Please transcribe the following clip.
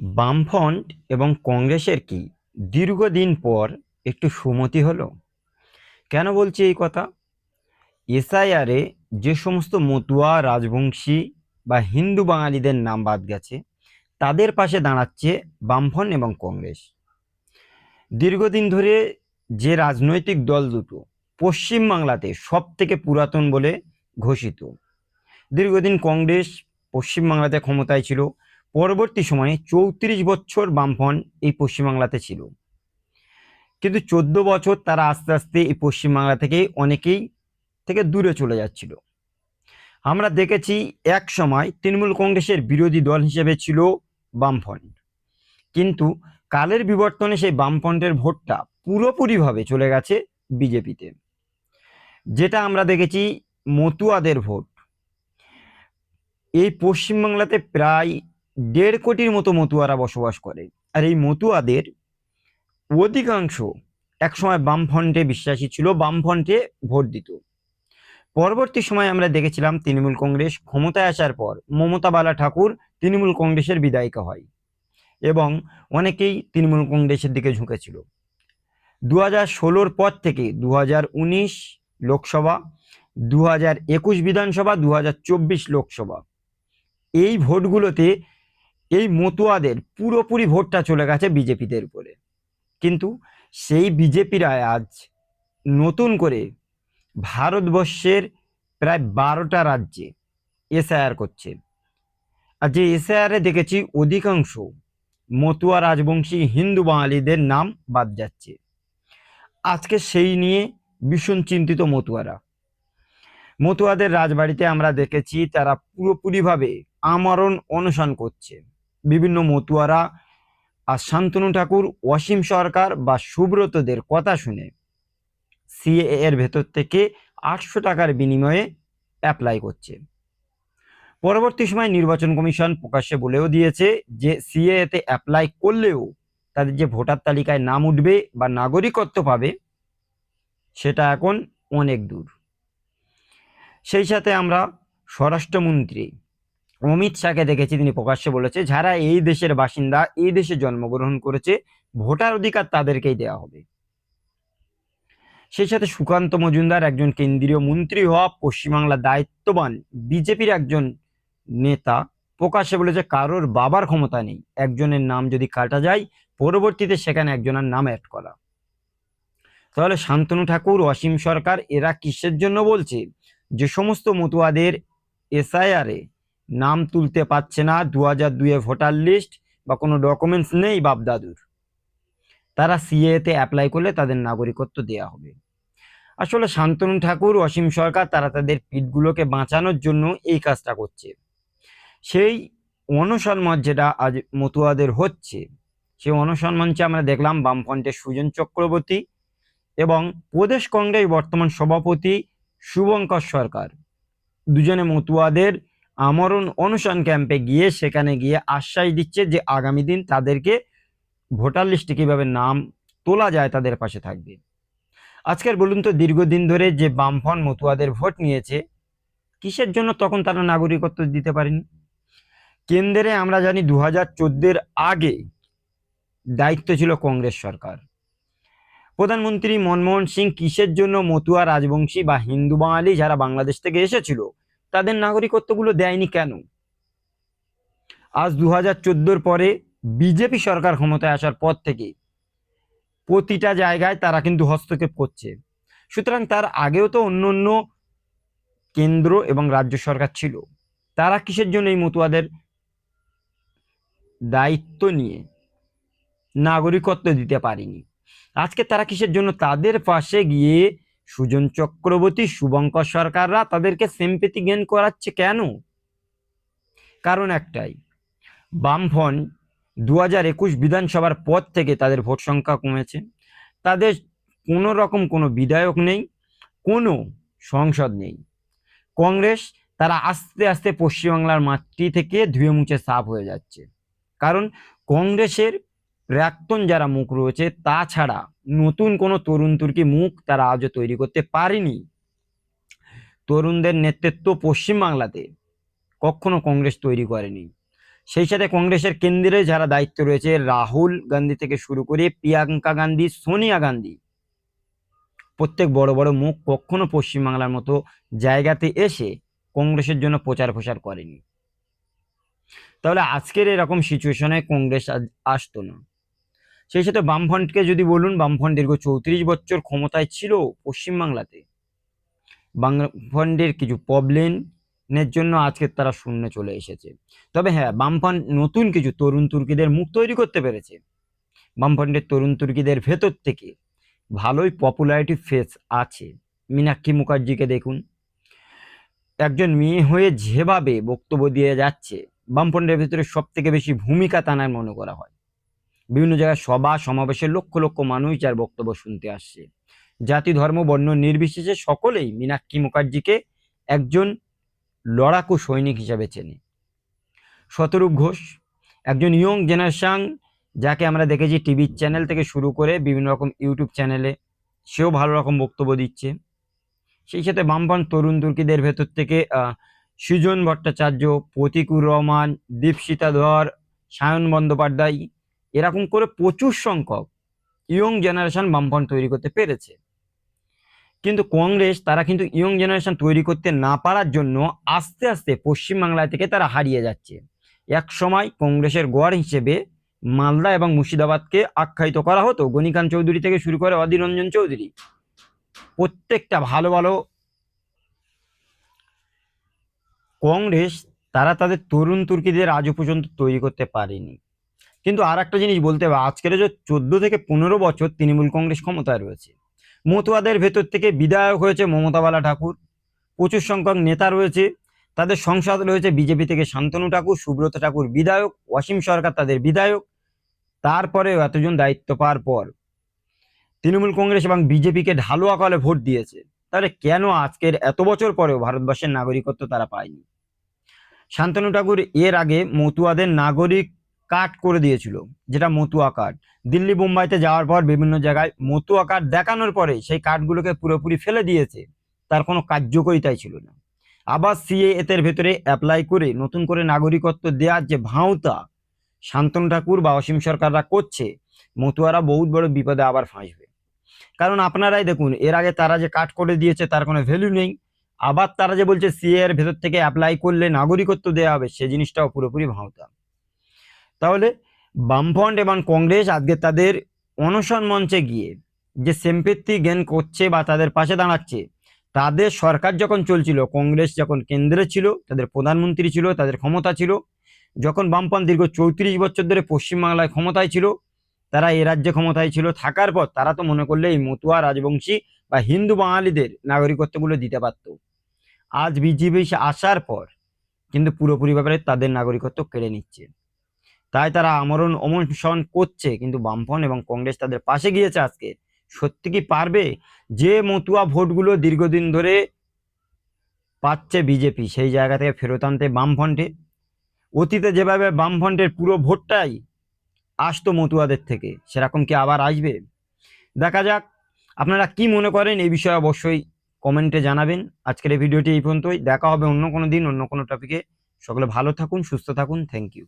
বামফ্রন্ট এবং কংগ্রেসের কি দীর্ঘদিন পর একটু সুমতি হলো? কেন বলছি এই কথা? এসআইআরে যে সমস্ত মতুয়া, রাজবংশী বা হিন্দু বাঙালিদের নাম বাদ গেছে, তাদের পাশে দাঁড়াচ্ছে বামফ্রন্ট এবং কংগ্রেস। দীর্ঘদিন ধরে যে রাজনৈতিক দল দুটো পশ্চিমবাংলাতে সব থেকে পুরাতন বলে ঘোষিত। দীর্ঘদিন কংগ্রেস পশ্চিমবাংলাতে ক্ষমতায় ছিল পরবর্তী সময়ে চৌত্রিশ বছর বামফ্রন্ট এই পশ্চিমবাংলাতে ছিল। কিন্তু চোদ্দ বছর তারা আস্তে আস্তে এই পশ্চিমবাংলা থেকে অনেকেই থেকে দূরে চলে যাচ্ছিল। আমরা দেখেছি এক সময় তৃণমূল কংগ্রেসের বিরোধী দল হিসেবে ছিল বামফ্রন্ট। কিন্তু কালের বিবর্তনে সেই বামফ্রন্টের ভোটটা পুরোপুরিভাবে চলে গেছে বিজেপিতে। যেটা আমরা দেখেছি মতুয়াদের ভোট। এই পশ্চিমবাংলাতে প্রায় দেড় কোটির মতো মতুয়ারা বসবাস করে। আর এই মতুয়াদের অধিকাংশ একসময় বামফ্রন্টে বিশ্বাসী ছিল, বামফ্রন্টে ভোট দিত। পরবর্তী সময় আমরা দেখেছিলাম তৃণমূল কংগ্রেস ক্ষমতায় আসার পর মমতা বালা ঠাকুর তৃণমূল কংগ্রেসের বিদায়িকা হয় এবং অনেকেই তৃণমূল কংগ্রেসের দিকে ঝুঁকেছিল। দু হাজার ষোলোর পর থেকে দু উনিশ লোকসভা দু হাজার একুশ বিধানসভা দু হাজার চব্বিশ লোকসভা, এই ভোটগুলোতে এই মতুয়াদের পুরোপুরি ভোটটা চলে গেছে বিজেপিদের উপরে। কিন্তু সেই বিজেপিরা আজ নতুন করে ভারতবর্ষের প্রায় বারোটা রাজ্যে এসআইআর করছে। আর যে এসআইআরে দেখেছি অধিকাংশ মতুয়া রাজবংশী হিন্দু বাঙালিদের নাম বাদ যাচ্ছে। আজকে সেই নিয়ে ভীষণ চিন্তিত মতুয়ারা। মতুয়াদের রাজবাড়িতে আমরা দেখেছি তারা পুরোপুরিভাবে আমরণ অনশন করছে। বিভিন্ন মতুয়ারা আর শান্তনু ঠাকুর, অসীম সরকার বা সুব্রতদের কথা শুনে সিএ এর ভেতর থেকে আটশো টাকার বিনিময়ে অ্যাপ্লাই করছে। পরবর্তী সময় নির্বাচন কমিশন প্রকাশ্যে বলেও দিয়েছে যে সিএতে অ্যাপ্লাই করলেও তাদের যে ভোটার তালিকায় নাম উঠবে বা নাগরিকত্ব পাবে, সেটা এখন অনেক দূর। সেই সাথে আমরা স্বরাষ্ট্রমন্ত্রী অমিত শাহকে দেখেছি, তিনি প্রকাশ্যে বলেছে, যারা এই দেশের বাসিন্দা, এই দেশে জন্মগ্রহণ করেছে, ভোটার অধিকার তাদেরকেই দেওয়া হবে। সেই সাথে সুকান্ত মজুমদার একজন কেন্দ্রীয় মন্ত্রী হওয়া পশ্চিমবাংলার দায়িত্ববান বিজেপির একজন নেতা প্রকাশ্যে বলেছে, কারোর বাবার ক্ষমতা নেই, একজনের নাম যদি কাটা যায়, পরবর্তীতে সেখানে একজনের নাম অ্যাড করা। তাহলে শান্তনু ঠাকুর, অসীম সরকার, এরা কিসের জন্য বলছে? যে সমস্ত মতুয়াদের এসআইআরে নাম তুলতে পারছে না দু হাজার দুয়ে ভোটার লিস্ট বা কোনো ডকুমেন্টস নেই বাপদাদুর। তারা সিএতে অ্যাপ্লাই করলে তাদের নাগরিকত্ব দেওয়া হবে। আসলে শান্তনু ঠাকুর, অসীম সরকার, তারা তাদের পিঠগুলোকে বাঁচানোর জন্য এই কাজটা করছে। সেই অনশন মঞ্চ যেটা আজ মতুয়াদের হচ্ছে, সেই অনশন মঞ্চে আমরা দেখলাম বামফ্রন্টের সুজন চক্রবর্তী এবং প্রদেশ কংগ্রেস বর্তমান সভাপতি শুভঙ্কর সরকার। দুজনে মতুয়াদের আমরণ অনুসরণ ক্যাম্পে গিয়ে সেখানে গিয়ে আশ্বাস দিচ্ছে যে আগামী দিন তাদেরকে ভোটার লিস্টে কীভাবে নাম তোলা যায় তাদের পাশে থাকবে। আজকের বলুন তো, দীর্ঘদিন ধরে যে বামফ্রন্ট মতুয়াদের ভোট নিয়েছে, কিসের জন্য তখন তারা নাগরিকত্ব দিতে পারেনি? কেন্দ্রে আমরা জানি দু হাজার আগে দায়িত্ব ছিল কংগ্রেস সরকার। প্রধানমন্ত্রী মনমোহন সিং কিসের জন্য মতুয়া রাজবংশী বা হিন্দু বাঙালি যারা বাংলাদেশ থেকে এসেছিল তাদের নাগরিকত্বগুলো দেয়নি কেন? আজ দু হাজার পরে বিজেপি সরকার ক্ষমতায় আসার পর থেকে প্রতিটা জায়গায় তারা কিন্তু হস্তক্ষেপ করছে। সুতরাং তার আগেও তো অন্য অন্য কেন্দ্র এবং রাজ্য সরকার ছিল। তারা কিসের জন্য এই মতুয়াদের দায়িত্ব নিয়ে নাগরিকত্ব দিতে পারেনি? আজকে তারা কিসের জন্য তাদের পাশে গিয়ে সুজন চক্রবর্তী, শুভঙ্কর সরকাররা তাদেরকে সেম্পেতি গেন করাচ্ছে কেন? কারণ একটাই, বামফ্রন্ট দু হাজার একুশ বিধানসভার পর থেকে তাদের ভোট সংখ্যা কমেছে। তাদের কোনো রকম কোনো বিধায়ক নেই, কোনো সংসদ নেই। কংগ্রেস তারা আস্তে আস্তে পশ্চিমবাংলার মাটি থেকে ধুয়ে মুছে সাফ হয়ে যাচ্ছে। কারণ কংগ্রেসের প্রাক্তন যারা মুখ রয়েছে তাছাড়া নতুন কোনো তরুণ তুর্কি মুখ তারা আজও তৈরি করতে পারেনি। তরুণদের নেতৃত্ব পশ্চিমবাংলাতে কখনো কংগ্রেস তৈরি করেনি। সেই সাথে কংগ্রেসের কেন্দ্রে যারা দায়িত্ব রয়েছে, রাহুল গান্ধী থেকে শুরু করে প্রিয়াঙ্কা গান্ধী, সোনিয়া গান্ধী, প্রত্যেক বড় বড় মুখ কখনো পশ্চিমবাংলার মতো জায়গাতে এসে কংগ্রেসের জন্য প্রচার প্রসার করেনি। তাহলে আজকের এরকম সিচুয়েশনে কংগ্রেস আসতো না। সেই সাথে বামফ্রন্টকে যদি বলুন, বামফ্রন্ট দীর্ঘ চৌত্রিশ বছর ক্ষমতায় ছিল পশ্চিমবাংলাতে বামফ্রন্টের কিছু প্রবলেমের জন্য আজকে তারা শূন্য চলে এসেছে। তবে হ্যাঁ বামফ্রন্ট নতুন কিছু তরুণ তুর্কিদের মুখ তৈরি করতে পেরেছে। বামফ্রন্টের তরুণ তুর্কিদের ভেতর থেকে ভালোই পপুলারিটি ফেস আছে। মীনাক্ষী মুখার্জিকে দেখুন। একজন মেয়ে হয়ে যেভাবে বক্তব্য দিয়ে যাচ্ছে, বামফ্রন্টের ভেতরে সব থেকে বেশি ভূমিকা তানার মনে করা হয়। বিভিন্ন জায়গায় সভা, সমাবেশে লক্ষ লক্ষ মানুষ যার বক্তব্য শুনতে আসছে। জাতি, ধর্ম, বর্ণ নির্বিশেষে সকলেই মীনাক্ষী মুখার্জিকে একজন লড়াকু সৈনিক হিসাবে চেনে। শতরূপ ঘোষ, একজন ইয়ং জেনারেশন, যাকে আমরা দেখেছি টিভি চ্যানেল থেকে শুরু করে বিভিন্ন রকম ইউটিউব চ্যানেলে, সেও ভালো রকম বক্তব্য দিচ্ছে। সেই সাথে বামপান তরুণ তুর্কিদের ভেতর থেকে সৃজন ভট্টাচার্য, প্রতিকুর রহমান, দীপশিতা ধর, সায়ন বন্দ্যোপাধ্যায় এরকম করে প্রচুর সংখ্যক ইয়ং জেনারেশন বামপন তৈরি করতে পেরেছে। কিন্তু কংগ্রেস তারা কিন্তু ইয়ং জেনারেশন তৈরি করতে না পারার জন্য আস্তে আস্তে পশ্চিমবাংলা থেকে তারা হারিয়ে যাচ্ছে। এক সময় কংগ্রেসের গড় হিসেবে মালদা এবং মুর্শিদাবাদকে আখ্যায়িত করা হতো গণিকান চৌধুরী থেকে শুরু করে অধীর রঞ্জন চৌধুরী। প্রত্যেকটা ভালো ভালো কংগ্রেস তারা তাদের তরুণ তুর্কিদের আজও পর্যন্ত তৈরি করতে পারেনি। কিন্তু আর একটা জিনিস বলতে হবে, আজকের যে চোদ্দ থেকে পনেরো বছর তৃণমূল কংগ্রেস ক্ষমতায় রয়েছে। মতুয়াদের ভেতর থেকে বিধায়ক হয়েছে মমতা বালা ঠাকুর, প্রচুর সংখ্যক নেতা রয়েছে, তাদের সংসদ রয়েছে বিজেপি থেকে শান্তনু ঠাকুর, সুব্রত ঠাকুর বিধায়ক, অসীম সরকার তাদের বিধায়ক তারপরে এতজন দায়িত্ব পাওয়ার পর তৃণমূল কংগ্রেস এবং বিজেপিকে ঢালুয়া কলে ভোট দিয়েছে। তাহলে কেন আজকের এত বছর পরেও ভারতবর্ষের নাগরিকত্ব তারা পায়নি? শান্তনু ঠাকুর এর আগে মতুয়াদের নাগরিক কার্ড করে দিয়েছিল, যেটা মতুয়া কার্ড দিল্লি, মুম্বাইতে যাওয়ার পর বিভিন্ন জায়গায় মতুয়া কার্ড দেখানোর পরে সেই কার্ডগুলোকে পুরোপুরি ফেলে দিয়েছে, তার কোনো কার্যকরিতাই ছিল না। আবার সিএ এতের ভেতরে অ্যাপ্লাই করে নতুন করে নাগরিকত্ব দেওয়ার যে ভাঁওতা শান্তনু ঠাকুর বা অসীম সরকাররা করছে, মতুয়ারা বহুত বড় বিপদে আবার ফাঁসবে। কারণ আপনারাই দেখুন, এর আগে তারা যে কাট করে দিয়েছে তার কোনো ভ্যালু নেই। আবার তারা যে বলছে সিএ এর ভেতর থেকে অ্যাপ্লাই করলে নাগরিকত্ব দেওয়া হবে, সে জিনিসটাও পুরোপুরি ভাঁওতা। তাহলে বামফ্রন্ট এবং কংগ্রেস আজকে তাদের অনশন মঞ্চে গিয়ে যে সেম্পেত্তি জ্ঞান করছে বা তাদের পাশে দাঁড়াচ্ছে, তাদের সরকার যখন চলছিল, কংগ্রেস যখন কেন্দ্রে ছিল, তাদের প্রধানমন্ত্রী ছিল, তাদের ক্ষমতা ছিল, যখন বামপন্থ দীর্ঘ চৌত্রিশ বছর ধরে পশ্চিমবাংলায় ক্ষমতায় ছিল, তারা এ রাজ্যে ক্ষমতায় ছিল, থাকার পর তারা তো মনে করলে এই মতুয়া রাজবংশী বা হিন্দু বাঙালিদের নাগরিকত্বগুলো দিতে পারত। আজ বিজেপি আসার পর কিন্তু পুরোপুরি ব্যাপারে তাদের নাগরিকত্ব কেড়ে নিচ্ছে। তাই তারা আমরণ অমন করছে, কিন্তু বামফ্রন্ট এবং কংগ্রেস তাদের পাশে গিয়েছে আজকে। সত্যি কি পারবে? যে মতুয়া ভোটগুলো দীর্ঘদিন ধরে পাচ্ছে বিজেপি, সেই জায়গা থেকে ফেরত আনতে বামফ্রন্টে। অতীতে যেভাবে বামফ্রন্টের পুরো ভোটটাই আসতো মতুয়াদের থেকে, সেরকম কি আবার আসবে? দেখা যাক, আপনারা কি মনে করেন এই বিষয়ে অবশ্যই কমেন্টে জানাবেন। আজকের এই ভিডিওটি এই পর্যন্তই, দেখা হবে অন্য কোনো দিন অন্য কোনো টপিকে। সকলে ভালো থাকুন, সুস্থ থাকুন, থ্যাংক ইউ।